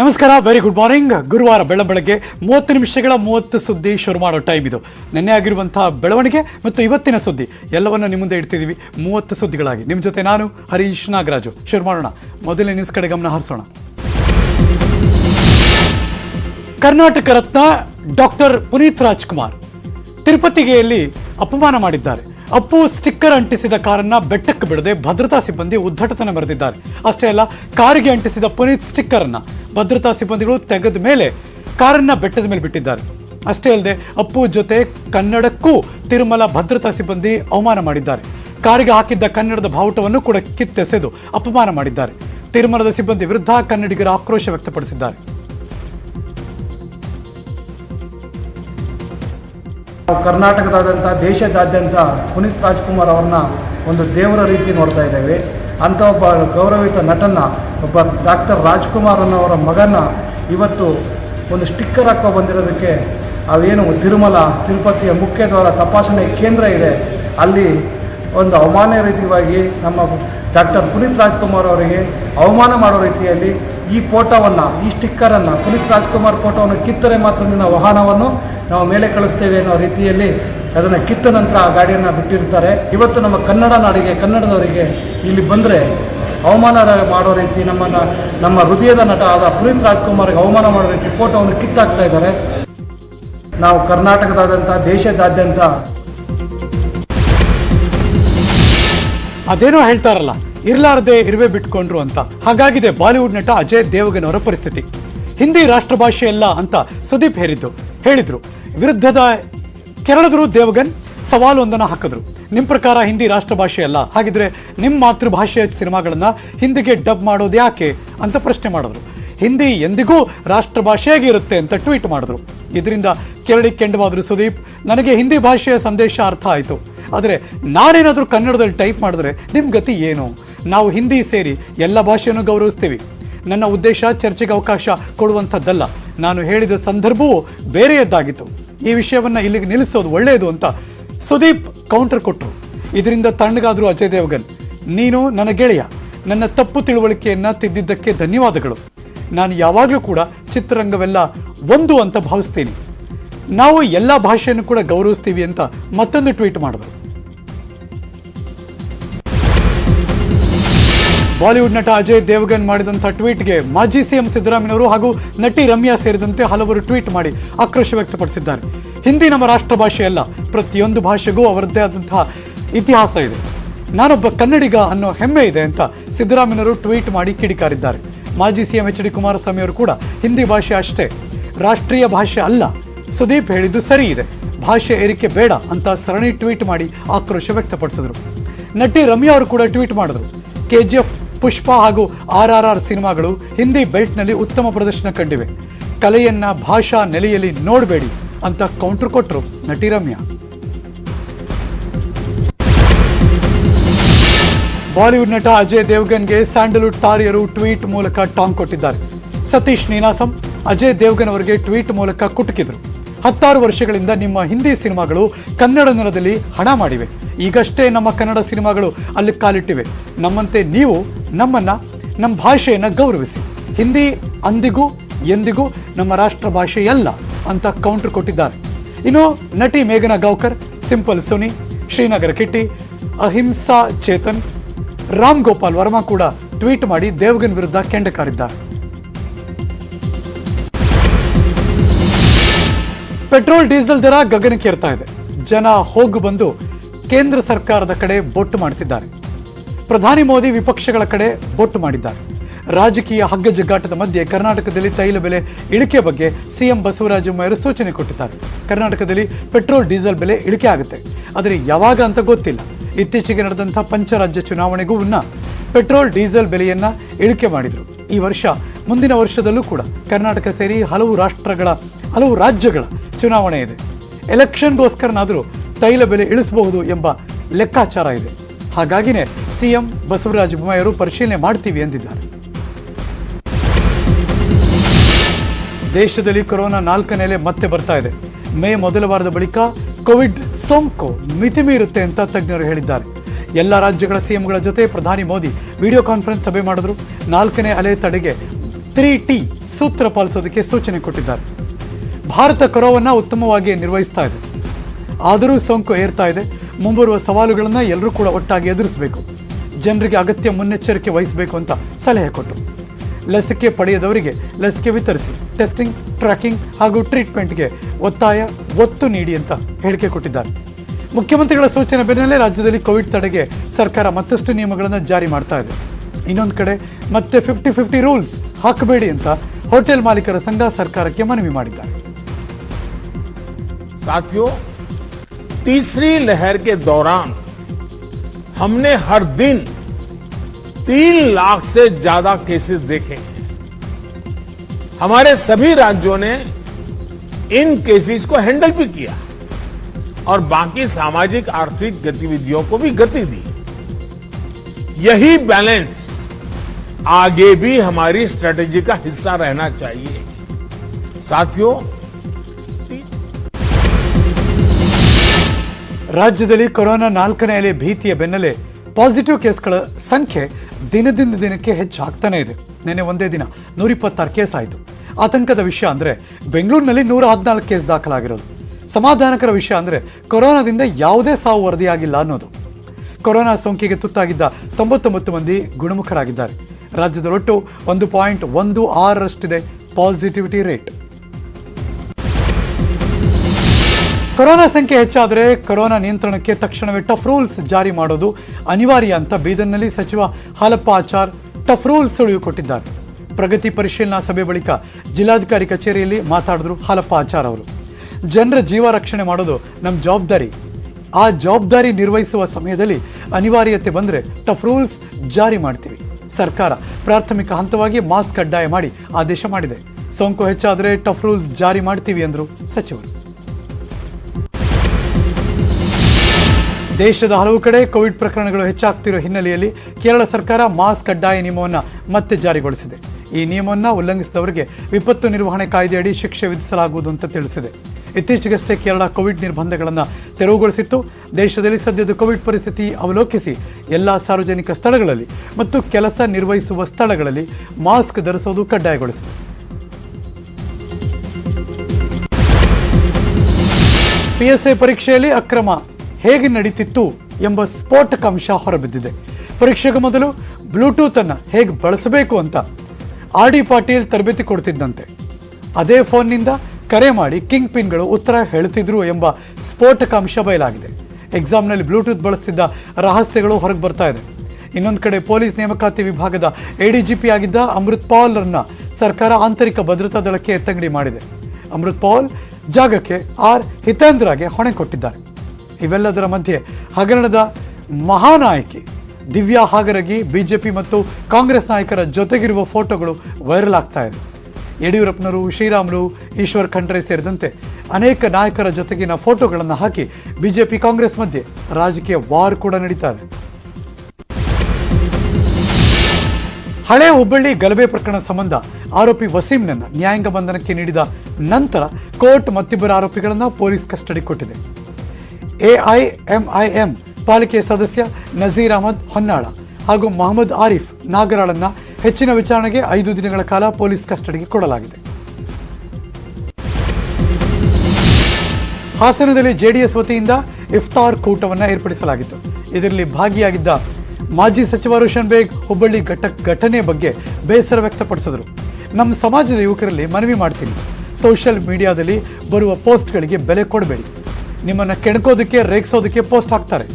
ನಮಸ್ಕಾರ very good morning ಗುರುವಾರ ಬೆಳ ಬೆಳಗ್ಗೆ ಮೂವತ್ತು ನಿಮಿಷಗಳ ಮೂವತ್ತು ಸುದ್ದಿ ಶುರು ಮಾಡೋ ಟೈಮ್ ಇದು. ನಿನ್ನೆ ಆಗಿರುವಂತಹ ಬೆಳವಣಿಗೆ ಮತ್ತು ಇವತ್ತಿನ ಸುದ್ದಿ, ಎಲ್ಲವನ್ನು ನಿಮ್ಮ ಮುಂದೆ ಇಡ್ತಿದ್ದೀವಿ ಮೂವತ್ತು ಸುದ್ದಿಗಳಾಗಿ. ನಿಮ್ಮ ಜೊತೆ ನಾನು, ಹರೀಶ್ ನಾಗರಾಜು. ಶುರು ಮಾಡೋಣ. ಮೊದಲನೇ ನ್ಯೂಸ್ ಕಡೆ ಗಮನ ಹರಿಸೋಣ. ಕರ್ನಾಟಕ ರತ್ನ ಡಾಕ್ಟರ್ ಪುನೀತ್ ರಾಜ್ಕುಮಾರ್ ತಿರುಪತಿಗೆಯಲ್ಲಿ ಅಪಮಾನ ಮಾಡಿದ್ದಾರೆ. ಅಪ್ಪು ಸ್ಟಿಕ್ಕರ್ ಅಂಟಿಸಿದ ಕಾರನ್ನ ಬೆಟ್ಟಕ್ಕೆ ಬಿಡದೆ ಭದ್ರತಾ ಸಿಬ್ಬಂದಿ ಉದ್ದಟತನ ಬರೆದಿದ್ದಾರೆ. ಅಷ್ಟೇ ಅಲ್ಲ, ಕಾರಿಗೆ ಅಂಟಿಸಿದ ಪುನೀತ್ ಸ್ಟಿಕ್ಕರ್ ಅನ್ನ ಭದ್ರತಾ ಸಿಬ್ಬಂದಿಗಳು ತೆಗೆದ ಮೇಲೆ ಕಾರನ್ನ ಬೆಟ್ಟದ ಮೇಲೆ ಬಿಟ್ಟಿದ್ದಾರೆ. ಅಷ್ಟೇ ಅಲ್ಲದೆ, ಅಪ್ಪು ಜೊತೆ ಕನ್ನಡಕ್ಕೂ ತಿರುಮಲ ಭದ್ರತಾ ಸಿಬ್ಬಂದಿ ಅವಮಾನ ಮಾಡಿದ್ದಾರೆ. ಕಾರಿಗೆ ಹಾಕಿದ್ದ ಕನ್ನಡದ ಬಾವುಟವನ್ನು ಕೂಡ ಕಿತ್ತೆಸೆದು ಅಪಮಾನ ಮಾಡಿದ್ದಾರೆ. ತಿರುಮಲದ ಸಿಬ್ಬಂದಿ ವಿರುದ್ಧ ಕನ್ನಡಿಗರ ಆಕ್ರೋಶ ವ್ಯಕ್ತಪಡಿಸಿದ್ದಾರೆ. ಕರ್ನಾಟಕದಾದ್ಯಂತ ದೇಶದಾದ್ಯಂತ ಪುನೀತ್ ರಾಜ್ಕುಮಾರ್ ಅವ್ರನ್ನ ಒಂದು ದೇವರ ರೀತಿ ನೋಡ್ತಾ ಇದ್ದೇವೆ. ಅಂಥ ಒಬ್ಬ ಗೌರವಿತ ನಟನ ಒಬ್ಬ ಡಾಕ್ಟರ್ ರಾಜ್ಕುಮಾರ್ ಅನ್ನೋರ ಮಗನ ಇವತ್ತು ಒಂದು ಸ್ಟಿಕ್ಕರ್ ಹಾಕೋ ಬಂದಿರೋದಕ್ಕೆ ಅವೇನು ತಿರುಮಲ, ತಿರುಪತಿಯ ಮುಖ್ಯ ದ್ವಾರ ತಪಾಸಣೆ ಕೇಂದ್ರ ಇದೆ. ಅಲ್ಲಿ ಒಂದು ಅವಮಾನ ರೀತಿಯಾಗಿ ನಮ್ಮ ಡಾಕ್ಟರ್ ಪುನೀತ್ ರಾಜ್ಕುಮಾರ್ ಅವರಿಗೆ ಅವಮಾನ ಮಾಡೋ ರೀತಿಯಲ್ಲಿ ಈ ಫೋಟೋವನ್ನು, ಈ ಸ್ಟಿಕ್ಕರನ್ನು ಪುನೀತ್ ರಾಜ್ಕುಮಾರ್ ಫೋಟೋವನ್ನು ಕಿತ್ತರೆ ಮಾತ್ರ ನಿನ್ನ ವಾಹನವನ್ನು ನಾವು ಮೇಲೆ ಕಳಿಸ್ತೇವೆ ಅನ್ನೋ ರೀತಿಯಲ್ಲಿ ಅದನ್ನು ಕಿತ್ತ ನಂತರ ಆ ಗಾಡಿಯನ್ನು ಬಿಟ್ಟಿರ್ತಾರೆ. ಇವತ್ತು ನಮ್ಮ ಕನ್ನಡ ನಾಡಿಗೆ, ಕನ್ನಡದವರಿಗೆ ಇಲ್ಲಿ ಬಂದರೆ ಅವಮಾನ ಮಾಡೋ ರೀತಿ ನಮ್ಮನ್ನು, ನಮ್ಮ ಹೃದಯದ ನಟ ಆದ ಪುನೀತ್ ರಾಜ್ಕುಮಾರ್ಗೆ ಅವಮಾನ ಮಾಡೋ ರೀತಿ ಫೋಟೋವನ್ನು ಕಿತ್ತಾಕ್ತಾ ಇದ್ದಾರೆ. ನಾವು ಕರ್ನಾಟಕದಾದ್ಯಂತ, ದೇಶದಾದ್ಯಂತ. ಅದೇನೋ ಹೇಳ್ತಾರಲ್ಲ. ಇರ್ಲಾರ್ದೆ ಇರುವೆ ಬಿಟ್ಕೊಂಡ್ರು ಅಂತ. ಹಾಗಾಗಿದೆ ಬಾಲಿವುಡ್ ನಟ ಅಜಯ್ ದೇವಗನ್ ಅವರ ಪರಿಸ್ಥಿತಿ. ಹಿಂದಿ ರಾಷ್ಟ್ರ ಭಾಷೆ ಅಲ್ಲ ಅಂತ ಸುದೀಪ್ ಹೇರಿದ್ದು. ಹೇಳಿದ್ರು, ವಿರುದ್ಧದ ಕೆರಳಿದ್ರು ದೇವಗನ್, ಸವಾಲು ಒಂದನ್ನು ಹಾಕಿದ್ರು. ನಿಮ್ಮ ಪ್ರಕಾರ ಹಿಂದಿ ರಾಷ್ಟ್ರ ಭಾಷೆ ಅಲ್ಲ, ಹಾಗಿದ್ರೆ ನಿಮ್ಮ ಮಾತೃಭಾಷೆಯ ಸಿನಿಮಾಗಳನ್ನ ಹಿಂದಿಗೆ ಡಬ್ ಮಾಡೋದು ಯಾಕೆ ಅಂತ ಪ್ರಶ್ನೆ ಮಾಡಿದ್ರು. ಹಿಂದಿ ಎಂದಿಗೂ ರಾಷ್ಟ್ರ ಭಾಷೆಯಾಗಿ ಇರುತ್ತೆ ಅಂತ ಟ್ವೀಟ್ ಮಾಡಿದ್ರು. ಇದರಿಂದ ಕೆರಳಿ ಕೆಂಡವಾದ್ರು ಸುದೀಪ್, ನನಗೆ ಹಿಂದಿ ಭಾಷೆಯ ಸಂದೇಶ ಅರ್ಥ ಆಯಿತು. ಆದರೆ ನಾನೇನಾದರೂ ಕನ್ನಡದಲ್ಲಿ ಟೈಪ್ ಮಾಡಿದ್ರೆ ನಿಮ್ಮ ಗತಿ ಏನು? ನಾವು ಹಿಂದಿ ಸೇರಿ ಎಲ್ಲ ಭಾಷೆಯನ್ನು ಗೌರವಿಸ್ತೀವಿ. ನನ್ನ ಉದ್ದೇಶ ಚರ್ಚೆಗೆ ಅವಕಾಶ ಕೊಡುವಂಥದ್ದಲ್ಲ. ನಾನು ಹೇಳಿದ ಸಂದರ್ಭವೂ ಬೇರೆಯದ್ದಾಗಿತ್ತು. ಈ ವಿಷಯವನ್ನು ಇಲ್ಲಿಗೆ ನಿಲ್ಲಿಸೋದು ಒಳ್ಳೆಯದು ಅಂತ ಸುದೀಪ್ ಕೌಂಟರ್ ಕೊಟ್ಟರು. ಇದರಿಂದ ತಣ್ಣಗಾದರೂ ಅಜಯ್ ದೇವಗನ್, ನೀನು ನನ್ನ ಗೆಳೆಯ. ನನ್ನ ತಪ್ಪು ತಿಳುವಳಿಕೆಯನ್ನು ತಿದ್ದಿದ್ದಕ್ಕೆ ಧನ್ಯವಾದಗಳು. ನಾನು ಯಾವಾಗಲೂ ಕೂಡ ಚಿತ್ರರಂಗವೆಲ್ಲ ಒಂದು ಅಂತ ಭಾವಿಸ್ತೀನಿ. ನಾವು ಎಲ್ಲ ಭಾಷೆಯನ್ನು ಕೂಡ ಗೌರವಿಸ್ತೀವಿ ಅಂತ ಮತ್ತೊಂದು ಟ್ವೀಟ್ ಮಾಡಿದ್ರು. ಬಾಲಿವುಡ್ ನಟ ಅಜಯ್ ದೇವಗನ್ ಮಾಡಿದಂಥ ಟ್ವೀಟ್ಗೆ ಮಾಜಿ ಸಿಎಂ ಸಿದ್ದರಾಮಯ್ಯವರು ಹಾಗೂ ನಟಿ ರಮ್ಯಾ ಸೇರಿದಂತೆ ಹಲವರು ಟ್ವೀಟ್ ಮಾಡಿ ಆಕ್ರೋಶ ವ್ಯಕ್ತಪಡಿಸಿದ್ದಾರೆ. ಹಿಂದಿ ನಮ್ಮ ರಾಷ್ಟ್ರ ಭಾಷೆ ಅಲ್ಲ, ಪ್ರತಿಯೊಂದು ಭಾಷೆಗೂ ಅವರದ್ದೇ ಆದಂತಹ ಇತಿಹಾಸ ಇದೆ. ನಾನೊಬ್ಬ ಕನ್ನಡಿಗ ಅನ್ನೋ ಹೆಮ್ಮೆ ಇದೆ ಅಂತ ಸಿದ್ದರಾಮಯ್ಯವರು ಟ್ವೀಟ್ ಮಾಡಿ ಕಿಡಿಕಾರಿದ್ದಾರೆ. ಮಾಜಿ ಸಿಎಂ ಎಚ್ ಡಿ ಕುಮಾರಸ್ವಾಮಿ ಅವರು ಕೂಡ ಹಿಂದಿ ಭಾಷೆ ಅಷ್ಟೇ, ರಾಷ್ಟ್ರೀಯ ಭಾಷೆ ಅಲ್ಲ. ಸುದೀಪ್ ಹೇಳಿದ್ದು ಸರಿ ಇದೆ, ಭಾಷೆ ಏರಿಕೆ ಬೇಡ ಅಂತ ಸರಣಿ ಟ್ವೀಟ್ ಮಾಡಿ ಆಕ್ರೋಶ ವ್ಯಕ್ತಪಡಿಸಿದರು. ನಟಿ ರಮ್ಯಾ ಅವರು ಕೂಡ ಟ್ವೀಟ್ ಮಾಡಿದ್ರು. ಕೆಜಿಎಫ್ ಪುಷ್ಪ ಹಾಗೂ ಆರ್ ಆರ್ ಆರ್ ಸಿನಿಮಾಗಳು ಹಿಂದಿ ಬೆಲ್ಟ್ನಲ್ಲಿ ಉತ್ತಮ ಪ್ರದರ್ಶನ ಕಂಡಿವೆ. ಕಲೆಯನ್ನ ಭಾಷಾ ನೆಲೆಯಲ್ಲಿ ನೋಡಬೇಡಿ ಅಂತ ಕೌಂಟರ್ ಕೊಟ್ಟರು ನಟಿ ರಮ್ಯಾ. ಬಾಲಿವುಡ್ ನಟ ಅಜಯ್ ದೇವ್ಗನ್ಗೆ ಸ್ಯಾಂಡಲ್ವುಡ್ ತಾರೆಯರು ಟ್ವೀಟ್ ಮೂಲಕ ಟಾಂಗ್ ಕೊಟ್ಟಿದ್ದಾರೆ. ಸತೀಶ್ ನೀನಾಸಂ, ಅಜಯ್ ದೇವ್ಗನ್ ಅವರಿಗೆ ಟ್ವೀಟ್ ಮೂಲಕ ಕುಟುಕಿದ್ರು. ಹತ್ತಾರು ವರ್ಷಗಳಿಂದ ನಿಮ್ಮ ಹಿಂದಿ ಸಿನಿಮಾಗಳು ಕನ್ನಡ ನೆಲದಲ್ಲಿ ಹಣ ಮಾಡಿವೆ. ಈಗಷ್ಟೇ ನಮ್ಮ ಕನ್ನಡ ಸಿನಿಮಾಗಳು ಅಲ್ಲಿ ಕಾಲಿಟ್ಟಿವೆ. ನಮ್ಮಂತೆ ನೀವು ನಮ್ಮನ್ನು ನಮ್ಮ ಭಾಷೆಯನ್ನು ಗೌರವಿಸಿ. ಹಿಂದಿ ಅಂದಿಗೂ ಎಂದಿಗೂ ನಮ್ಮ ರಾಷ್ಟ್ರ ಭಾಷೆಯಲ್ಲ ಅಂತ ಕೌಂಟರ್ ಕೊಟ್ಟಿದ್ದಾರೆ. ಇನ್ನು ನಟಿ ಮೇಘನಾ ಗೌಕರ್ ಸಿಂಪಲ್ ಸುನಿ, ಶ್ರೀನಗರ ಕಿಟ್ಟಿ, ಅಹಿಂಸಾ ಚೇತನ್, ರಾಮ್ ಗೋಪಾಲ್ ವರ್ಮಾ ಕೂಡ ಟ್ವೀಟ್ ಮಾಡಿ ದೇವಗನ್ ವಿರುದ್ಧ ಕೆಂಡಕಾರಿದ್ದಾರೆ. ಪೆಟ್ರೋಲ್, ಡೀಸೆಲ್ ದರ ಗಗನಕ್ಕೇರ್ತಾ ಇದೆ. ಜನ ಹೋಗು ಬಂದು ಕೇಂದ್ರ ಸರ್ಕಾರದ ಕಡೆ ಬೊಟ್ಟು ಮಾಡ್ತಿದ್ದಾರೆ. ಪ್ರಧಾನಿ ಮೋದಿ ವಿಪಕ್ಷಗಳ ಕಡೆ ಬೊಟ್ಟು ಮಾಡಿದ್ದಾರೆ. ರಾಜಕೀಯ ಹಗ್ಗ ಜಗ್ಗಾಟದ ಮಧ್ಯೆ ಕರ್ನಾಟಕದಲ್ಲಿ ತೈಲ ಬೆಲೆ ಇಳಿಕೆ ಬಗ್ಗೆ ಸಿಎಂ ಬಸವರಾಜ ಬೊಮ್ಮಾಯಿಯವರು ಸೂಚನೆ ಕೊಟ್ಟಿದ್ದಾರೆ. ಕರ್ನಾಟಕದಲ್ಲಿ ಪೆಟ್ರೋಲ್, ಡೀಸೆಲ್ ಬೆಲೆ ಇಳಿಕೆ ಆಗುತ್ತೆ. ಆದರೆ ಯಾವಾಗ ಅಂತ ಗೊತ್ತಿಲ್ಲ. ಇತ್ತೀಚೆಗೆ ನಡೆದಂಥ ಪಂಚರಾಜ್ಯ ಚುನಾವಣೆಗೂ ಮುನ್ನ ಪೆಟ್ರೋಲ್, ಡೀಸೆಲ್ ಬೆಲೆಯನ್ನ ಇಳಿಕೆ ಮಾಡಿದರು. ಈ ವರ್ಷ, ಮುಂದಿನ ವರ್ಷದಲ್ಲೂ ಕೂಡ ಕರ್ನಾಟಕ ಸೇರಿ ಹಲವು ರಾಷ್ಟ್ರಗಳ, ಹಲವು ರಾಜ್ಯಗಳ ಚುನಾವಣೆ ಇದೆ. ಎಲೆಕ್ಷನ್ಗೋಸ್ಕರನಾದರೂ ತೈಲ ಬೆಲೆ ಇಳಿಸಬಹುದು ಎಂಬ ಲೆಕ್ಕಾಚಾರ ಇದೆ. ಹಾಗಾಗಿನೇ ಸಿಎಂ ಬಸವರಾಜ ಬೊಮ್ಮಾಯಿಯವರು ಪರಿಶೀಲನೆ ಮಾಡ್ತೀವಿ ಎಂದಿದ್ದಾರೆ. ದೇಶದಲ್ಲಿ ಕೊರೋನಾ ನಾಲ್ಕನೇಲೆ ಮತ್ತೆ ಬರ್ತಾ ಇದೆ. ಮೇ ಮೊದಲ ವಾರದ ಬಳಿಕ ಕೋವಿಡ್ ಸೋಂಕು ಮಿತಿಮೀರುತ್ತೆ ಅಂತ ತಜ್ಞರು ಹೇಳಿದ್ದಾರೆ. ಎಲ್ಲ ರಾಜ್ಯಗಳ ಸಿಎಂಗಳ ಜೊತೆ ಪ್ರಧಾನಿ ಮೋದಿ ವಿಡಿಯೋ ಕಾನ್ಫರೆನ್ಸ್ ಸಭೆ ಮಾಡಿದ್ರು. ನಾಲ್ಕನೇ ಅಲೆ ತಡೆಗೆ ತ್ರೀ ಟಿ ಸೂತ್ರ ಪಾಲಿಸೋದಕ್ಕೆ ಸೂಚನೆ ಕೊಟ್ಟಿದ್ದಾರೆ. ಭಾರತ ಕರೋವನ್ನು ಉತ್ತಮವಾಗಿ ನಿರ್ವಹಿಸ್ತಾ ಇದೆ. ಆದರೂ ಸೋಂಕು ಏರ್ತಾ ಇದೆ. ಮುಂಬರುವ ಸವಾಲುಗಳನ್ನು ಎಲ್ಲರೂ ಕೂಡ ಒಟ್ಟಾಗಿ ಎದುರಿಸಬೇಕು. ಜನರಿಗೆ ಅಗತ್ಯ ಮುನ್ನೆಚ್ಚರಿಕೆ ವಹಿಸಬೇಕು ಅಂತ ಸಲಹೆ ಕೊಟ್ಟರು. ಲಸಿಕೆ ಪಡೆಯದವರಿಗೆ ಲಸಿಕೆ ವಿತರಿಸಿ ಟೆಸ್ಟಿಂಗ್ ಟ್ರ್ಯಾಕಿಂಗ್ ಹಾಗೂ ಟ್ರೀಟ್ಮೆಂಟ್ಗೆ ಒತ್ತಾಯ, ಒತ್ತು ನೀಡಿ ಅಂತ ಹೇಳಿಕೆ ಕೊಟ್ಟಿದ್ದಾರೆ. ಮುಖ್ಯಮಂತ್ರಿಗಳ ಸೂಚನೆ ಬೆನ್ನಲ್ಲೇ ರಾಜ್ಯದಲ್ಲಿ ಕೋವಿಡ್ ತಡೆಗೆ ಸರ್ಕಾರ ಮತ್ತಷ್ಟು ನಿಯಮಗಳನ್ನು ಜಾರಿ ಮಾಡ್ತಾ ಇದೆ ಇನ್ನೊಂದು ಕಡೆ ಮತ್ತೆ ಫಿಫ್ಟಿ ಫಿಫ್ಟಿ ರೂಲ್ಸ್ ಹಾಕಬೇಡಿ ಅಂತ ಹೋಟೆಲ್ ಮಾಲೀಕರ ಸಂಘ ಸರ್ಕಾರಕ್ಕೆ ಮನವಿ ಮಾಡಿದ್ದಾರೆ साथियों तीसरी लहर के दौरान हमने हर दिन तीन लाख से ज्यादा केसेस देखे हैं हमारे सभी राज्यों ने इन केसेस को हैंडल भी किया और बाकी सामाजिक आर्थिक गतिविधियों को भी गति दी यही बैलेंस आगे भी हमारी स्ट्रेटेजी का हिस्सा रहना चाहिए साथियों ರಾಜ್ಯದಲ್ಲಿ ಕೊರೋನಾ ನಾಲ್ಕನೇ ಅಲೆ ಭೀತಿಯ ಬೆನ್ನಲ್ಲೇ ಪಾಸಿಟಿವ್ ಕೇಸ್ಗಳ ಸಂಖ್ಯೆ ದಿನದಿಂದ ದಿನಕ್ಕೆ ಹೆಚ್ಚಾಗ್ತಾನೆ ಇದೆ ನಿನ್ನೆ ಒಂದೇ ದಿನ ನೂರಿಪ್ಪತ್ತಾರು ಕೇಸ್ ಆಯಿತು ಆತಂಕದ ವಿಷಯ ಅಂದರೆ ಬೆಂಗಳೂರಿನಲ್ಲಿ ನೂರ ಹದಿನಾಲ್ಕು ಕೇಸ್ ದಾಖಲಾಗಿರೋದು ಸಮಾಧಾನಕರ ವಿಷಯ ಅಂದರೆ ಕೊರೋನಾದಿಂದ ಯಾವುದೇ ಸಾವು ವರದಿಯಾಗಿಲ್ಲ ಅನ್ನೋದು. ಕೊರೋನಾ ಸೋಂಕಿಗೆ ತುತ್ತಾಗಿದ್ದ ತೊಂಬತ್ತೊಂಬತ್ತು ಮಂದಿ ಗುಣಮುಖರಾಗಿದ್ದಾರೆ. ರಾಜ್ಯದ ಒಟ್ಟು ಒಂದು ಪಾಯಿಂಟ್ ಒಂದು ಆರರಷ್ಟಿದೆ ಪಾಸಿಟಿವಿಟಿ ರೇಟ್. ಕೊರೋನಾ ಸಂಖ್ಯೆ ಹೆಚ್ಚಾದರೆ ಕೊರೋನಾ ನಿಯಂತ್ರಣಕ್ಕೆ ತಕ್ಷಣವೇ ಟಫ್ ರೂಲ್ಸ್ ಜಾರಿ ಮಾಡೋದು ಅನಿವಾರ್ಯ ಅಂತ ಬೀದರ್ನಲ್ಲಿ ಸಚಿವ ಹಾಲಪ್ಪ ಆಚಾರ್ ಟಫ್ ರೂಲ್ಸ್ ಸುಳಿವು ಕೊಟ್ಟಿದ್ದಾರೆ. ಪ್ರಗತಿ ಪರಿಶೀಲನಾ ಸಭೆ ಬಳಿಕ ಜಿಲ್ಲಾಧಿಕಾರಿ ಕಚೇರಿಯಲ್ಲಿ ಮಾತಾಡಿದ್ರು ಹಾಲಪ್ಪ ಆಚಾರ್ ಅವರು. ಜನರ ಜೀವ ರಕ್ಷಣೆ ಮಾಡೋದು ನಮ್ಮ ಜವಾಬ್ದಾರಿ. ಆ ಜವಾಬ್ದಾರಿ ನಿರ್ವಹಿಸುವ ಸಮಯದಲ್ಲಿ ಅನಿವಾರ್ಯತೆ ಬಂದರೆ ಟಫ್ ರೂಲ್ಸ್ ಜಾರಿ ಮಾಡ್ತೀವಿ. ಸರ್ಕಾರ ಪ್ರಾಥಮಿಕ ಹಂತವಾಗಿ ಮಾಸ್ಕ್ ಕಡ್ಡಾಯ ಮಾಡಿ ಆದೇಶ ಮಾಡಿದೆ. ಸೋಂಕು ಹೆಚ್ಚಾದರೆ ಟಫ್ ರೂಲ್ಸ್ ಜಾರಿ ಮಾಡ್ತೀವಿ ಎಂದರು ಸಚಿವರು. ದೇಶದ ಹಲವು ಕಡೆ ಕೋವಿಡ್ ಪ್ರಕರಣಗಳು ಹೆಚ್ಚಾಗ್ತಿರೋ ಹಿನ್ನೆಲೆಯಲ್ಲಿ ಕೇರಳ ಸರ್ಕಾರ ಮಾಸ್ಕ್ ಕಡ್ಡಾಯ ನಿಯಮವನ್ನು ಮತ್ತೆ ಜಾರಿಗೊಳಿಸಿದೆ. ಈ ನಿಯಮವನ್ನು ಉಲ್ಲಂಘಿಸಿದವರಿಗೆ ವಿಪತ್ತು ನಿರ್ವಹಣೆ ಕಾಯ್ದೆಯಡಿ ಶಿಕ್ಷೆ ವಿಧಿಸಲಾಗುವುದು ಅಂತ ತಿಳಿಸಿದೆ. ಇತ್ತೀಚೆಗಷ್ಟೇ ಕೇರಳ ಕೋವಿಡ್ ನಿರ್ಬಂಧಗಳನ್ನು ತೆರವುಗೊಳಿಸಿತ್ತು. ದೇಶದಲ್ಲಿ ಸದ್ಯದ ಕೋವಿಡ್ ಪರಿಸ್ಥಿತಿ ಅವಲೋಕಿಸಿ ಎಲ್ಲ ಸಾರ್ವಜನಿಕ ಸ್ಥಳಗಳಲ್ಲಿ ಮತ್ತು ಕೆಲಸ ನಿರ್ವಹಿಸುವ ಸ್ಥಳಗಳಲ್ಲಿ ಮಾಸ್ಕ್ ಧರಿಸುವುದು ಕಡ್ಡಾಯಗೊಳಿಸಿದೆ. ಪಿಎಸ್ಐ ಪರೀಕ್ಷೆಯಲ್ಲಿ ಅಕ್ರಮ ಹೇಗೆ ನಡೀತಿತ್ತು ಎಂಬ ಸ್ಫೋಟಕ ಅಂಶ ಹೊರಬಿದ್ದಿದೆ. ಪರೀಕ್ಷೆಗೆ ಮೊದಲು ಬ್ಲೂಟೂತ್ ಅನ್ನು ಹೇಗೆ ಬಳಸಬೇಕು ಅಂತ ಆರ್ ಡಿ ಪಾಟೀಲ್ ತರಬೇತಿ ಕೊಡ್ತಿದ್ದಂತೆ. ಅದೇ ಫೋನ್ನಿಂದ ಕರೆ ಮಾಡಿ ಕಿಂಗ್ ಪಿನ್ಗಳು ಉತ್ತರ ಹೇಳ್ತಿದ್ರು ಎಂಬ ಸ್ಫೋಟಕ ಅಂಶ ಬಯಲಾಗಿದೆ. ಎಕ್ಸಾಮ್ನಲ್ಲಿ ಬ್ಲೂಟೂತ್ ಬಳಸ್ತಿದ್ದ ರಹಸ್ಯಗಳು ಹೊರಗೆ ಬರ್ತಾ ಇದೆ. ಇನ್ನೊಂದು ಕಡೆ ಪೊಲೀಸ್ ನೇಮಕಾತಿ ವಿಭಾಗದ ಎಡಿಜಿಪಿ ಆಗಿದ್ದ ಅಮೃತ್ ಪಾಲ್ರನ್ನ ಸರ್ಕಾರ ಆಂತರಿಕ ಭದ್ರತಾ ದಳಕ್ಕೆ ಎತ್ತಂಗಡಿ ಮಾಡಿದೆ. ಅಮೃತ್ ಪಾಲ್ ಜಾಗಕ್ಕೆ ಆರ್. ಹಿತೇಂದ್ರಗೆ ಹೊಣೆ ಕೊಟ್ಟಿದ್ದಾರೆ. ಇವೆಲ್ಲದರ ಮಧ್ಯೆ ಹಗರಣದ ಮಹಾನಾಯಕಿ ದಿವ್ಯಾ ಹಾಗರಗಿ, ಬಿಜೆಪಿ ಮತ್ತು ಕಾಂಗ್ರೆಸ್ ನಾಯಕರ ಜೊತೆಗಿರುವ ಫೋಟೋಗಳು ವೈರಲ್ ಆಗ್ತಾ ಇದೆ. ಯಡಿಯೂರಪ್ಪನವರು ಶ್ರೀರಾಮುಲು, ಈಶ್ವರ್ ಖಂಡ್ರೆ ಸೇರಿದಂತೆ ಅನೇಕ ನಾಯಕರ ಜೊತೆಗಿನ ಫೋಟೋಗಳನ್ನು ಹಾಕಿ ಬಿಜೆಪಿ ಕಾಂಗ್ರೆಸ್ ಮಧ್ಯೆ ರಾಜಕೀಯ ವಾರ್ ಕೂಡ ನಡೀತಾ ಇದೆ ಹಳೆ ಹುಬ್ಬಳ್ಳಿ ಗಲಭೆ ಪ್ರಕರಣ ಸಂಬಂಧ ಆರೋಪಿ ವಸೀಂನನ್ನು ನ್ಯಾಯಾಂಗ ಬಂಧನಕ್ಕೆ ನೀಡಿದ ನಂತರ ಕೋರ್ಟ್ ಮತ್ತಿಬ್ಬರ ಆರೋಪಿಗಳನ್ನು ಪೊಲೀಸ್ ಕಸ್ಟಡಿ ಕೊಟ್ಟಿದೆ. ಎಐಎಂಐಎಂ ಪಾಲಿಕೆ ಸದಸ್ಯ ನಜೀರ್ ಅಹಮದ್ ಹೊನ್ನಾಳ ಹಾಗೂ ಮೊಹಮ್ಮದ್ ಆರಿಫ್ ನಾಗರಾಳನ್ನ ಹೆಚ್ಚಿನ ವಿಚಾರಣೆಗೆ ಐದು ದಿನಗಳ ಕಾಲ ಪೊಲೀಸ್ ಕಸ್ಟಡಿಗೆ ಕೊಡಲಾಗಿದೆ. ಹಾಸನದಲ್ಲಿ ಜೆಡಿಎಸ್ ವತಿಯಿಂದ ಇಫ್ತಾರ್ ಕೂಟವನ್ನು ಏರ್ಪಡಿಸಲಾಗಿತ್ತು. ಇದರಲ್ಲಿ ಭಾಗಿಯಾಗಿದ್ದ ಮಾಜಿ ಸಚಿವ ರೋಷನ್ ಬೇಗ್ ಹುಬ್ಬಳ್ಳಿ ಘಟ ಘಟನೆ ಬಗ್ಗೆ ಬೇಸರ ವ್ಯಕ್ತಪಡಿಸಿದರು. ನಮ್ಮ ಸಮಾಜದ ಯುವಕರಲ್ಲಿ ಮನವಿ ಮಾಡ್ತೀನಿ. ಸೋಷಿಯಲ್ ಮೀಡಿಯಾದಲ್ಲಿ ಬರುವ ಪೋಸ್ಟ್ಗಳಿಗೆ ಬೆಲೆ ಕೊಡಬೇಡಿ. ನಿಮ್ಮನ್ನು ಕೆಣಕೋದಕ್ಕೆ, ರೇಗಿಸೋದಕ್ಕೆ ಪೋಸ್ಟ್ ಹಾಕ್ತಾರೆ.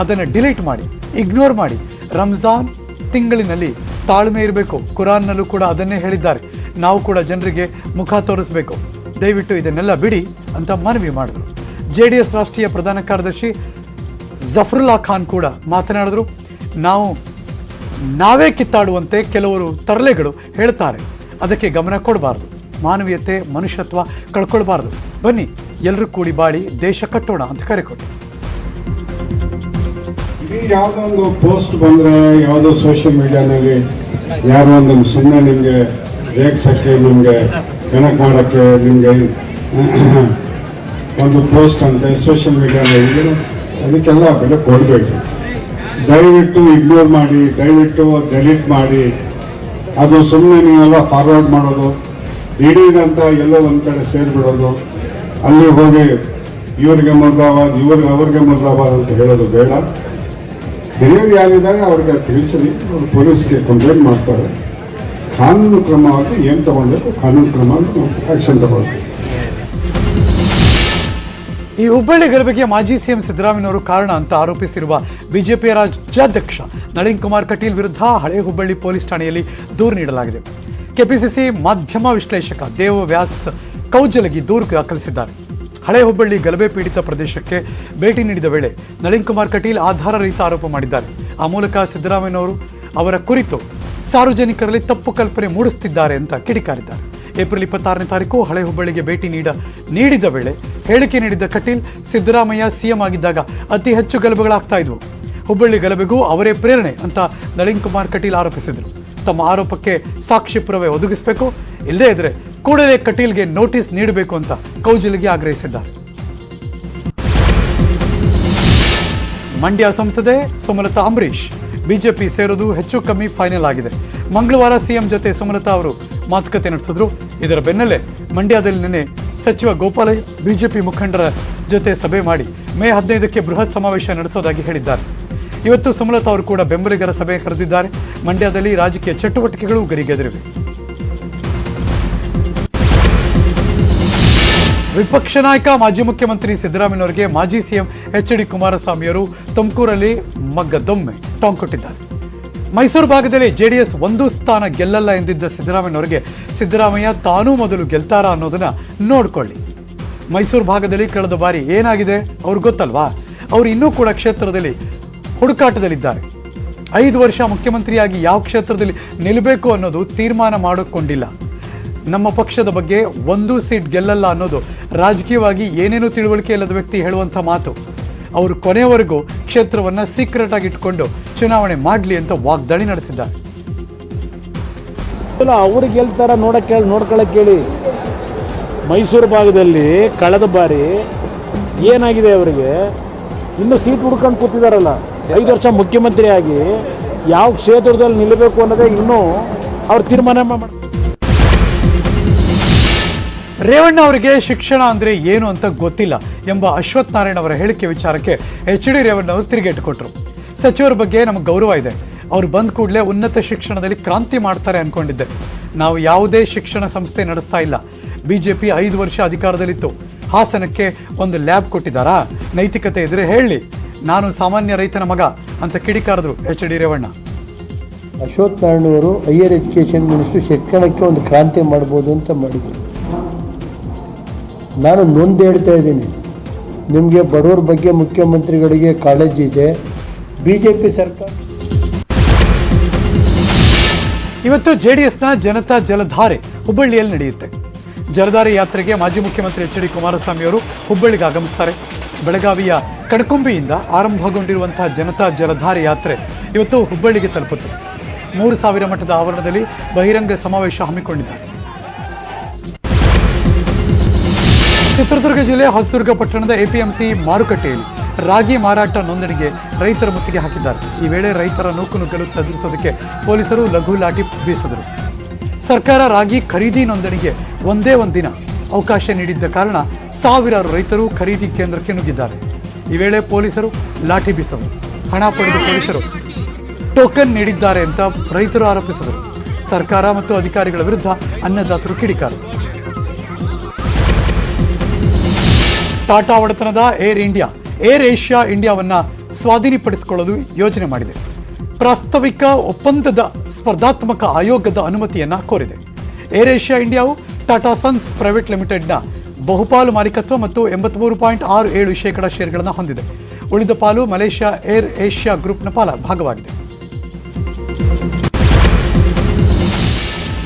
ಅದನ್ನು ಡಿಲೀಟ್ ಮಾಡಿ, ಇಗ್ನೋರ್ ಮಾಡಿ. ರಂಜಾನ್ ತಿಂಗಳಿನಲ್ಲಿ ತಾಳ್ಮೆ ಇರಬೇಕು. ಕುರಾನ್ನಲ್ಲೂ ಕೂಡ ಅದನ್ನೇ ಹೇಳಿದ್ದಾರೆ. ನಾವು ಕೂಡ ಜನರಿಗೆ ಮುಖ ತೋರಿಸಬೇಕು. ದಯವಿಟ್ಟು ಇದನ್ನೆಲ್ಲ ಬಿಡಿ ಅಂತ ಮನವಿ ಮಾಡಿದ್ರು. ಜೆ ಡಿ ಎಸ್ ರಾಷ್ಟ್ರೀಯ ಪ್ರಧಾನ ಕಾರ್ಯದರ್ಶಿ ಜಫ್ರುಲ್ಲಾ ಖಾನ್ ಕೂಡ ಮಾತನಾಡಿದ್ರು. ನಾವು ನಾವೇ ಕಿತ್ತಾಡುವಂತೆ ಕೆಲವರು ತರಲೆಗಳು ಹೇಳ್ತಾರೆ. ಅದಕ್ಕೆ ಗಮನ ಕೊಡಬಾರ್ದು. ಮಾನವೀಯತೆ, ಮನುಷ್ಯತ್ವ ಕಳ್ಕೊಳ್ಬಾರ್ದು. ಬನ್ನಿ ಎಲ್ಲರೂ ಕೂಡಿ ಬಾಳಿ ದೇಶ ಕಟ್ಟೋಣ ಅಂತ ಕರೆ ಕೊಟ್ಟರು. ಇಲ್ಲಿ ಯಾವುದೋ ಒಂದು ಪೋಸ್ಟ್ ಬಂದರೆ ಯಾವುದೋ ಸೋಷಿಯಲ್ ಮೀಡಿಯಾನಲ್ಲಿ ಯಾರೋ ಒಂದು ಸುಮ್ಮನೆ ನಿಮಗೆ ರೇಗ್ಸಕ್ಕೆ, ನಿಮಗೆ ಕನೆಕ್ಟ್ ಮಾಡೋಕ್ಕೆ, ನಿಮಗೆ ಒಂದು ಪೋಸ್ಟ್ ಅಂತೆ ಸೋಷಿಯಲ್ ಮೀಡಿಯಾದಲ್ಲಿ ಅದಕ್ಕೆಲ್ಲ ಬೆಲೆ ಕೊಡಬೇಕು. ದಯವಿಟ್ಟು ಇಗ್ನೋರ್ ಮಾಡಿ, ದಯವಿಟ್ಟು ಡೆಲೀಟ್ ಮಾಡಿ. ಅದು ಸುಮ್ಮನೆ ನೀವೆಲ್ಲ ಫಾರ್ವರ್ಡ್ ಮಾಡೋದು. ದಿಢೀರಂತ ಎಲ್ಲೋ ಒಂದು ಕಡೆ ಸೇರಿಬಿಡೋದು. ಅಲ್ಲಿ ಹೋಗಿ ಇವ್ರಿಗೆ ಮುರ್ದಾಬಾದ್, ಇವ್ರಿಗೆ, ಅವ್ರಿಗೆ ಮುರ್ದಾಬಾದ್ ಅಂತ ಹೇಳೋದು ಬೇಡ. ಹಿರಿಯರು ಯಾರಿದ್ದಾರೆ ಅವ್ರಿಗೆ ತಿಳಿಸಲಿ. ಅವರು ಪೊಲೀಸ್ಗೆ ಕಂಪ್ಲೇಂಟ್ ಮಾಡ್ತಾರೆ. ಕಾನೂನು ಕ್ರಮವಾಗಿ ಏನು ತಗೊಳ್ಬೇಕು ಕಾನೂನು ಕ್ರಮ ಆಕ್ಷನ್ ತಗೊಳ್ಬೇಕು ಈ ಹುಬ್ಬಳ್ಳಿ ಗಲಭೆಗೆ ಮಾಜಿ ಸಿಎಂ ಸಿದ್ದರಾಮಯ್ಯನವರು ಕಾರಣ ಅಂತ ಆರೋಪಿಸಿರುವ ಬಿಜೆಪಿ ರಾಜ್ಯಾಧ್ಯಕ್ಷ ನಳಿನ್ ಕುಮಾರ್ ಕಟೀಲ್ ವಿರುದ್ಧ ಹಳೆ ಹುಬ್ಬಳ್ಳಿ ಪೊಲೀಸ್ ಠಾಣೆಯಲ್ಲಿ ದೂರು ನೀಡಲಾಗಿದೆ. ಕೆಪಿಸಿಸಿ ಮಾಧ್ಯಮ ವಿಶ್ಲೇಷಕ ದೇವ ವ್ಯಾಸ್ ಕೌಜಲಗಿ ದೂರು ದಾಖಲಿಸಿದ್ದಾರೆ. ಹಳೆ ಹುಬ್ಬಳ್ಳಿ ಗಲಭೆ ಪೀಡಿತ ಪ್ರದೇಶಕ್ಕೆ ಭೇಟಿ ನೀಡಿದ ವೇಳೆ ನಳಿನ್ ಕುಮಾರ್ ಕಟೀಲ್ ಆಧಾರ ರಹಿತ ಆರೋಪ ಮಾಡಿದ್ದಾರೆ. ಆ ಮೂಲಕ ಸಿದ್ದರಾಮಯ್ಯನವರು ಅವರ ಕುರಿತು ಸಾರ್ವಜನಿಕರಲ್ಲಿ ತಪ್ಪು ಕಲ್ಪನೆ ಮೂಡಿಸುತ್ತಿದ್ದಾರೆ ಅಂತ ಕಿಡಿಕಾರಿದ್ದಾರೆ. ಏಪ್ರಿಲ್ ಇಪ್ಪತ್ತಾರನೇ ತಾರೀಕು ಹಳೆ ಹುಬ್ಬಳ್ಳಿಗೆ ಭೇಟಿ ನೀಡ, ನೀಡಿದ ವೇಳೆ ಹೇಳಿಕೆ ನೀಡಿದ್ದ ಕಟೀಲ್ ಸಿದ್ದರಾಮಯ್ಯ ಸಿಎಂ ಆಗಿದ್ದಾಗ ಅತಿ ಹೆಚ್ಚು ಗಲಭೆಗಳಾಗ್ತಾ ಇದ್ವು. ಹುಬ್ಬಳ್ಳಿ ಗಲಭೆಗೂ ಅವರೇ ಪ್ರೇರಣೆ ಅಂತ ನಳಿನ್ ಕುಮಾರ್ ಕಟೀಲ್ ಆರೋಪಿಸಿದರು. ತಮ್ಮ ಆರೋಪಕ್ಕೆ ಸಾಕ್ಷಿ ಪುರಾವೆ ಒದಗಿಸಬೇಕು. ಇಲ್ಲದೇ ಇದ್ರೆ ಕೂಡಲೇ ಕಟೀಲ್ಗೆ ನೋಟಿಸ್ ನೀಡಬೇಕು ಅಂತ ಕೌಜಲ್ಗೆ ಆಗ್ರಹಿಸಿದ್ದಾರೆ. ಮಂಡ್ಯ ಸಂಸದೆ ಸುಮಲತಾ ಅಂಬರೀಶ್ ಬಿಜೆಪಿ ಸೇರೋದು ಹೆಚ್ಚು ಕಮ್ಮಿ ಫೈನಲ್ ಆಗಿದೆ. ಮಂಗಳವಾರ ಸಿಎಂ ಜೊತೆ ಸುಮಲತಾ ಅವರು ಮಾತುಕತೆ ನಡೆಸಿದ್ರು. ಇದರ ಬೆನ್ನಲ್ಲೇ ಮಂಡ್ಯದಲ್ಲಿ ನಿನ್ನೆ ಸಚಿವ ಗೋಪಾಲಯ್ಯ ಬಿಜೆಪಿ ಮುಖಂಡರ ಜೊತೆ ಸಭೆ ಮಾಡಿ ಮೇ ಹದಿನೈದಕ್ಕೆ ಬೃಹತ್ ಸಮಾವೇಶ ನಡೆಸೋದಾಗಿ ಹೇಳಿದ್ದಾರೆ. ಇವತ್ತು ಸುಮಲತಾ ಅವರು ಕೂಡ ಬೆಂಬಲಿಗರ ಸಭೆ ಕರೆದಿದ್ದಾರೆ. ಮಂಡ್ಯದಲ್ಲಿ ರಾಜಕೀಯ ಚಟುವಟಿಕೆಗಳು ಗರಿಗೆದರಿವೆ. ವಿಪಕ್ಷ ನಾಯಕ, ಮಾಜಿ ಮುಖ್ಯಮಂತ್ರಿ ಸಿದ್ದರಾಮಯ್ಯನವರಿಗೆ ಮಾಜಿ ಸಿಎಂ ಎಚ್ ಡಿ ಕುಮಾರಸ್ವಾಮಿಯವರು ತುಮಕೂರಲ್ಲಿ ಮಗ್ಗದೊಮ್ಮೆ ಟಾಂಗ್ ಕೊಟ್ಟಿದ್ದಾರೆ. ಮೈಸೂರು ಭಾಗದಲ್ಲಿ ಜೆಡಿಎಸ್ ಒಂದು ಸ್ಥಾನ ಗೆಲ್ಲಲ್ಲ ಎಂದಿದ್ದ ಸಿದ್ದರಾಮಯ್ಯನವರಿಗೆ ಸಿದ್ದರಾಮಯ್ಯ ತಾನೂ ಮೊದಲು ಗೆಲ್ತಾರಾ ಅನ್ನೋದನ್ನ ನೋಡ್ಕೊಳ್ಳಿ. ಮೈಸೂರು ಭಾಗದಲ್ಲಿ ಕಳೆದ ಬಾರಿ ಏನಾಗಿದೆ? ಅವ್ರಿಗೆ ಗೊತ್ತಲ್ವಾ? ಅವರು ಇನ್ನೂ ಕೂಡ ಕ್ಷೇತ್ರದಲ್ಲಿ ಹುಡುಕಾಟದಲ್ಲಿದ್ದಾರೆ. ಐದು ವರ್ಷ ಮುಖ್ಯಮಂತ್ರಿಯಾಗಿ ಯಾವ ಕ್ಷೇತ್ರದಲ್ಲಿ ನಿಲ್ಲಬೇಕು ಅನ್ನೋದು ತೀರ್ಮಾನ ಮಾಡಿಕೊಂಡಿಲ್ಲ. ನಮ್ಮ ಪಕ್ಷದ ಬಗ್ಗೆ ಒಂದು ಸೀಟ್ ಗೆಲ್ಲಲ್ಲ ಅನ್ನೋದು ರಾಜಕೀಯವಾಗಿ ಏನೇನೂ ತಿಳುವಳಿಕೆ ಇಲ್ಲದ ವ್ಯಕ್ತಿ ಹೇಳುವಂಥ ಮಾತು. ಅವರು ಕೊನೆಯವರೆಗೂ ಕ್ಷೇತ್ರವನ್ನು ಸೀಕ್ರೆಟ್ ಆಗಿ ಇಟ್ಕೊಂಡು ಚುನಾವಣೆ ಮಾಡಲಿ ಅಂತ ವಾಗ್ದಾಳಿ ನಡೆಸಿದ್ದಾರೆ. ಅವ್ರಿಗೆ ಗೆಲ್ತಾರ ನೋಡಕ್ಕೆ ನೋಡ್ಕೊಳಕ್ಕೆ ಹೇಳಿ ಮೈಸೂರು ಭಾಗದಲ್ಲಿ ಕಳೆದ ಬಾರಿ ಏನಾಗಿದೆ ಅವರಿಗೆ? ಇನ್ನು ಸೀಟ್ ಹುಡ್ಕೊಂಡು ಕೂತಿದಾರಲ್ಲ. ಐದು ವರ್ಷ ಮುಖ್ಯಮಂತ್ರಿಯಾಗಿ ಯಾವ ಕ್ಷೇತ್ರದಲ್ಲಿ ನಿಲ್ಲಬೇಕು ಅನ್ನೋದೇ ಇನ್ನೂ ಅವ್ರು ತೀರ್ಮಾನ ಮಾಡಿ ರೇವಣ್ಣ ಅವರಿಗೆ ಶಿಕ್ಷಣ ಅಂದರೆ ಏನು ಅಂತ ಗೊತ್ತಿಲ್ಲ ಎಂಬ ಅಶ್ವಥ್ ನಾರಾಯಣ ಅವರ ಹೇಳಿಕೆ ವಿಚಾರಕ್ಕೆ ಎಚ್ ಡಿ ರೇವಣ್ಣ ಅವರು ತಿರುಗೇಟು ಕೊಟ್ಟರು ಸಚಿವರ ಬಗ್ಗೆ ನಮಗೆ ಗೌರವ ಇದೆ. ಅವರು ಬಂದ ಕೂಡಲೇ ಉನ್ನತ ಶಿಕ್ಷಣದಲ್ಲಿ ಕ್ರಾಂತಿ ಮಾಡ್ತಾರೆ ಅಂದ್ಕೊಂಡಿದ್ದೆ ನಾವು ಯಾವುದೇ ಶಿಕ್ಷಣ ಸಂಸ್ಥೆ ನಡೆಸ್ತಾ ಇಲ್ಲ. ಬಿಜೆಪಿ ಐದು ವರ್ಷ ಅಧಿಕಾರದಲ್ಲಿತ್ತು. ಹಾಸನಕ್ಕೆ ಒಂದು ಲ್ಯಾಬ್ ಕೊಟ್ಟಿದ್ದಾರಾ? ನೈತಿಕತೆ ಇದ್ರೆ ಹೇಳಿ. ನಾನು ಸಾಮಾನ್ಯ ರೈತನ ಮಗ ಅಂತ ಕಿಡಿಕಾರದು ಎಚ್ ಡಿ ರೇವಣ್ಣ. ಅಶೋಕ್ ನಾರಾಯಣವರು ಹೈಯರ್ ಎಜುಕೇಷನ್ ಮಿನಿಸ್ಟ್ರು ಶಿಕ್ಷಣಕ್ಕೆ ಒಂದು ಕ್ರಾಂತಿ ಮಾಡ್ಬೋದು ಅಂತ ಮಾಡಿದ್ರು. ನಾನು ನೊಂದು ಹೇಳ್ತಾ ಇದ್ದೀನಿ. ನಿಮಗೆ ಬಡವರ ಬಗ್ಗೆ ಮುಖ್ಯಮಂತ್ರಿಗಳಿಗೆ ಕಾಳಜಿ ಇದೆ. ಬಿ ಜೆ ಪಿ ಸರ್ಕಾರ ಇವತ್ತು ಎಸ್ನ ಜನತಾ ಜಲಧಾರೆ ಹುಬ್ಬಳ್ಳಿಯಲ್ಲಿ ನಡೆಯುತ್ತೆ. ಜಲಧಾರೆ ಯಾತ್ರೆಗೆ ಮಾಜಿ ಮುಖ್ಯಮಂತ್ರಿ ಎಚ್ ಡಿ ಕುಮಾರಸ್ವಾಮಿ ಅವರು ಹುಬ್ಬಳ್ಳಿಗೆ ಆಗಮಿಸ್ತಾರೆ. ಬೆಳಗಾವಿಯ ಕಣಕುಂಬಿಯಿಂದ ಆರಂಭಗೊಂಡಿರುವಂತಹ ಜನತಾ ಜಲಧಾರೆ ಯಾತ್ರೆ ಇವತ್ತು ಹುಬ್ಬಳ್ಳಿಗೆ ತಲುಪುತ್ತೆ. ಮೂರು ಸಾವಿರ ಮಟ್ಟದ ಆವರಣದಲ್ಲಿ ಬಹಿರಂಗ ಸಮಾವೇಶ ಹಮ್ಮಿಕೊಂಡಿದ್ದಾರೆ. ಚಿತ್ರದುರ್ಗ ಜಿಲ್ಲೆ ಹೊಸದುರ್ಗ ಪಟ್ಟಣದ ಎಪಿಎಂಸಿ ಮಾರುಕಟ್ಟೆಯಲ್ಲಿ ರಾಗಿ ಮಾರಾಟ ನೋಂದಣಿಗೆ ರೈತರ ಮುತ್ತಿಗೆ ಹಾಕಿದ್ದಾರೆ. ಈ ವೇಳೆ ರೈತರ ನೂಕು ನುಗ್ಗಲು ತದರಿಸೋದಕ್ಕೆ ಪೊಲೀಸರು ಲಘು ಲಾಠಿ ಬೀಸಿದರು. ಸರ್ಕಾರ ರಾಗಿ ಖರೀದಿ ನೋಂದಣಿಗೆ ಒಂದೇ ಒಂದು ದಿನ ಅವಕಾಶ ನೀಡಿದ್ದ ಕಾರಣ ಸಾವಿರಾರು ರೈತರು ಖರೀದಿ ಕೇಂದ್ರಕ್ಕೆ ನುಗ್ಗಿದ್ದಾರೆ. ಈ ವೇಳೆ ಪೊಲೀಸರು ಲಾಠಿ ಬೀಸಿದರು ಹಣ ಪಡೆದ ಪೊಲೀಸರು ಟೋಕನ್ ನೀಡಿದ್ದಾರೆ ಅಂತ ರೈತರು ಆರೋಪಿಸಿದರು. ಸರ್ಕಾರ ಮತ್ತು ಅಧಿಕಾರಿಗಳ ವಿರುದ್ಧ ಅನ್ನದಾತರು ಕಿಡಿಕಾರ. ಟಾಟಾ ಒಡೆತನದ ಏರ್ ಇಂಡಿಯಾ, ಏರ್ ಏಷ್ಯಾ ಇಂಡಿಯಾವನ್ನು ಸ್ವಾಧೀನಪಡಿಸಿಕೊಳ್ಳಲು ಯೋಜನೆ ಮಾಡಿದೆ. ಪ್ರಾಸ್ತಾವಿಕ ಒಪ್ಪಂದದ ಸ್ಪರ್ಧಾತ್ಮಕ ಆಯೋಗದ ಅನುಮತಿಯನ್ನು ಕೋರಿದೆ. ಏರ್ ಏಷ್ಯಾ ಇಂಡಿಯಾವು ಟಾಟಾ ಸನ್ಸ್ ಪ್ರೈವೇಟ್ ಲಿಮಿಟೆಡ್ನ ಬಹುಪಾಲು ಮಾಲೀಕತ್ವ ಮತ್ತು ಎಂಬತ್ಮೂರು ಪಾಯಿಂಟ್ ಆರು ಏಳು ಶೇಕಡ ಶೇರ್ಗಳನ್ನು ಹೊಂದಿದೆ. ಉಳಿದ ಪಾಲು ಮಲೇಷ್ಯಾ, ಏರ್ ಏಷ್ಯಾ ಗ್ರೂಪ್ನ ಪಾಲ ಭಾಗವಾಗಿದೆ.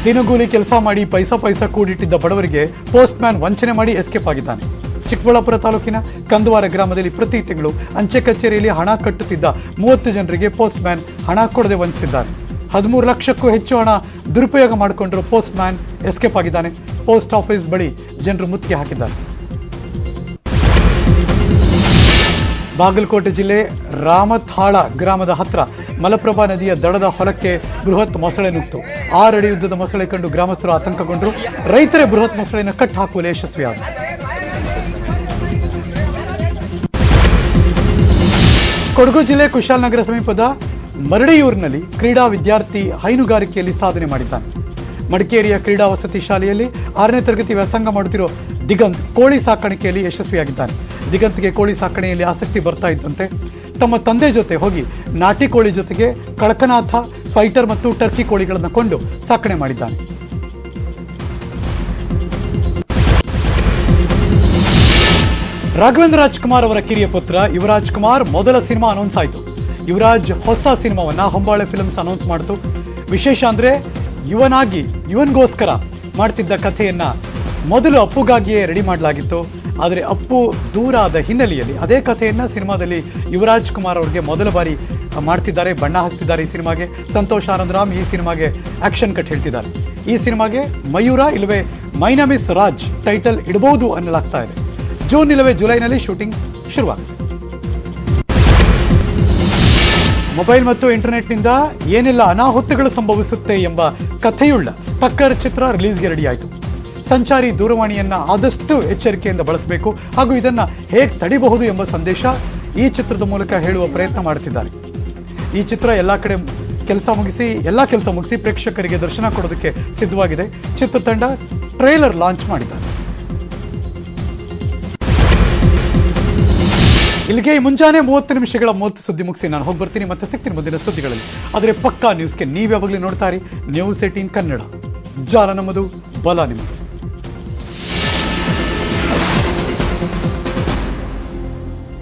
ದಿನಗೂಲಿ ಕೆಲಸ ಮಾಡಿ ಪೈಸಾ ಪೈಸಾ ಕೂಡಿಟ್ಟಿದ್ದ ಬಡವರಿಗೆ ಪೋಸ್ಟ್ ಮ್ಯಾನ್ ವಂಚನೆ ಮಾಡಿ ಎಸ್ಕೇಪ್ ಆಗಿದ್ದಾನೆ. ಚಿಕ್ಕಬಳ್ಳಾಪುರ ತಾಲೂಕಿನ ಕಂದುವಾರ ಗ್ರಾಮದಲ್ಲಿ ಪ್ರತಿ ತಿಂಗಳು ಅಂಚೆ ಕಚೇರಿಯಲ್ಲಿ ಹಣ ಕಟ್ಟುತ್ತಿದ್ದ ಮೂವತ್ತು ಜನರಿಗೆ ಪೋಸ್ಟ್ ಮ್ಯಾನ್ ಹಣ ಕೊಡದೆ ವಂಚಿಸಿದ್ದಾರೆ. ಹದಿಮೂರು ಲಕ್ಷಕ್ಕೂ ಹೆಚ್ಚು ಹಣ ದುರುಪಯೋಗ ಮಾಡಿಕೊಂಡಿರೋ ಪೋಸ್ಟ್ ಮ್ಯಾನ್ ಎಸ್ಕೇಪ್ ಆಗಿದ್ದಾನೆ. ಪೋಸ್ಟ್ ಆಫೀಸ್ ಬಳಿ ಜನರು ಮುತ್ತಿಗೆ ಹಾಕಿದ್ದಾರೆ. ಬಾಗಲಕೋಟೆ ಜಿಲ್ಲೆ ರಾಮಥಾಳ ಗ್ರಾಮದ ಹತ್ರ ಮಲಪ್ರಭಾ ನದಿಯ ದಡದ ಹೊಲಕ್ಕೆ ಬೃಹತ್ ಮೊಸಳೆ ನುಗ್ತು. ಆರಡಿ ಯುದ್ಧದ ಮೊಸಳೆ ಕಂಡು ಗ್ರಾಮಸ್ಥರು ಆತಂಕಗೊಂಡರು. ರೈತರೇ ಬೃಹತ್ ಮೊಸಳೆಯನ್ನು ಕಟ್ ಹಾಕುವಲ್ಲಿ ಯಶಸ್ವಿಯಾದರು. ಕೊಡಗು ಜಿಲ್ಲೆ ಕುಶಾಲನಗರ ಸಮೀಪದ ಮರಡಿಯೂರಿನಲ್ಲಿ ಕ್ರೀಡಾ ವಿದ್ಯಾರ್ಥಿ ಹೈನುಗಾರಿಕೆಯಲ್ಲಿ ಸಾಧನೆ ಮಾಡಿದ್ದಾನೆ. ಮಡಿಕೇರಿಯ ಕ್ರೀಡಾ ವಸತಿ ಶಾಲೆಯಲ್ಲಿ ಆರನೇ ತರಗತಿ ವ್ಯಾಸಂಗ ಮಾಡುತ್ತಿರೋ ದಿಗಂತ್ ಕೋಳಿ ಸಾಕಾಣಿಕೆಯಲ್ಲಿ ಯಶಸ್ವಿಯಾಗಿದ್ದಾನೆ. ದಿಗಂತ್ಗೆ ಕೋಳಿ ಸಾಕಣೆಯಲ್ಲಿ ಆಸಕ್ತಿ ಬರ್ತಾ ಇದ್ದಂತೆ ತಮ್ಮ ತಂದೆ ಜೊತೆ ಹೋಗಿ ನಾಟಿ ಕೋಳಿ ಜೊತೆಗೆ ಕಳಕನಾಥ, ಫೈಟರ್ ಮತ್ತು ಟರ್ಕಿ ಕೋಳಿಗಳನ್ನು ಕೊಂಡು ಸಾಕಣೆ ಮಾಡಿದ್ದಾನೆ. ರಾಘವೇಂದ್ರ ರಾಜ್ಕುಮಾರ್ ಅವರ ಕಿರಿಯ ಪುತ್ರ ಯುವರಾಜ್ ಕುಮಾರ್ ಮೊದಲ ಸಿನಿಮಾ ಅನೌನ್ಸ್ ಆಯಿತು. ಯುವರಾಜ್ ಹೊಸ ಸಿನಿಮಾವನ್ನು ಹೊಂಬಾಳೆ ಫಿಲ್ಮ್ಸ್ ಅನೌನ್ಸ್ ಮಾಡಿತು. ವಿಶೇಷ ಅಂದರೆ ಯುವನಾಗಿ, ಯುವನ್ಗೋಸ್ಕರ ಮಾಡ್ತಿದ್ದ ಕಥೆಯನ್ನು ಮೊದಲು ಅಪ್ಪುಗಾಗಿಯೇ ರೆಡಿ ಮಾಡಲಾಗಿತ್ತು. ಆದರೆ ಅಪ್ಪು ದೂರ ಆದ ಹಿನ್ನೆಲೆಯಲ್ಲಿ ಅದೇ ಕಥೆಯನ್ನು ಸಿನಿಮಾದಲ್ಲಿ ಯುವರಾಜ್ ಕುಮಾರ್ ಅವರಿಗೆ ಮೊದಲ ಬಾರಿ ಮಾಡ್ತಿದ್ದಾರೆ, ಬಣ್ಣ ಹಚ್ತಿದ್ದಾರೆ ಈ ಸಿನಿಮಾಗೆ. ಸಂತೋಷ್ ಆನಂದರಾಮ್ ಈ ಸಿನಿಮಾಗೆ ಆ್ಯಕ್ಷನ್ ಕಟ್ ಹೇಳ್ತಿದ್ದಾರೆ. ಈ ಸಿನಿಮಾಗೆ ಮಯೂರ ಇಲ್ಲವೇ ಮೈನಮಿಸ್ ರಾಜ್ ಟೈಟಲ್ ಇಡಬಹುದು ಅನ್ನಲಾಗ್ತಾ ಇದೆ. ಜೂನ್ ಇಲ್ಲವೇ ಜುಲೈನಲ್ಲಿ ಶೂಟಿಂಗ್ ಶುರುವಾಗುತ್ತೆ ಮೊಬೈಲ್ ಮತ್ತು ಇಂಟರ್ನೆಟ್ನಿಂದ ಏನೆಲ್ಲ ಅನಾಹುತಗಳು ಸಂಭವಿಸುತ್ತೆ ಎಂಬ ಕಥೆಯುಳ್ಳ ಟಕ್ಕರ್ ಚಿತ್ರ ರಿಲೀಸ್ಗೆ ರೆಡಿ ಆಯಿತು ಸಂಚಾರಿ ದೂರವಾಣಿಯನ್ನು ಆದಷ್ಟು ಎಚ್ಚರಿಕೆಯಿಂದ ಬಳಸಬೇಕು ಹಾಗೂ ಇದನ್ನು ಹೇಗೆ ತಡಿಬಹುದು ಎಂಬ ಸಂದೇಶ ಈ ಚಿತ್ರದ ಮೂಲಕ ಹೇಳುವ ಪ್ರಯತ್ನ ಮಾಡುತ್ತಿದ್ದಾರೆ. ಈ ಚಿತ್ರ ಎಲ್ಲ ಕಡೆ ಕೆಲಸ ಮುಗಿಸಿ, ಎಲ್ಲ ಕೆಲಸ ಮುಗಿಸಿ ಪ್ರೇಕ್ಷಕರಿಗೆ ದರ್ಶನ ಕೊಡೋದಕ್ಕೆ ಸಿದ್ಧವಾಗಿದೆ. ಚಿತ್ರತಂಡ ಟ್ರೇಲರ್ ಲಾಂಚ್ ಮಾಡಿದ್ದಾರೆ. ಇಲ್ಲಿಗೆ ಮುಂಜಾನೆ ಮೂವತ್ತು ನಿಮಿಷಗಳ ಮೂವತ್ತು ಸುದ್ದಿ ಮುಗಿಸಿ ನಾನು ಹೋಗಿ ಬರ್ತೀನಿ. ಮತ್ತೆ ಸಿಗ್ತೀನಿ ಮುಂದಿನ ಸುದ್ದಿಗಳಲ್ಲಿ. ಆದರೆ ಪಕ್ಕಾ ನ್ಯೂಸ್ಗೆ ನೀವು ಯಾವಾಗಲೂ ನೋಡ್ತಾ ಇರಿ. News eighteen Kannada. ಜಾಲ ನಮ್ಮದು, ಬಲ ನಿಮ್ಮದು.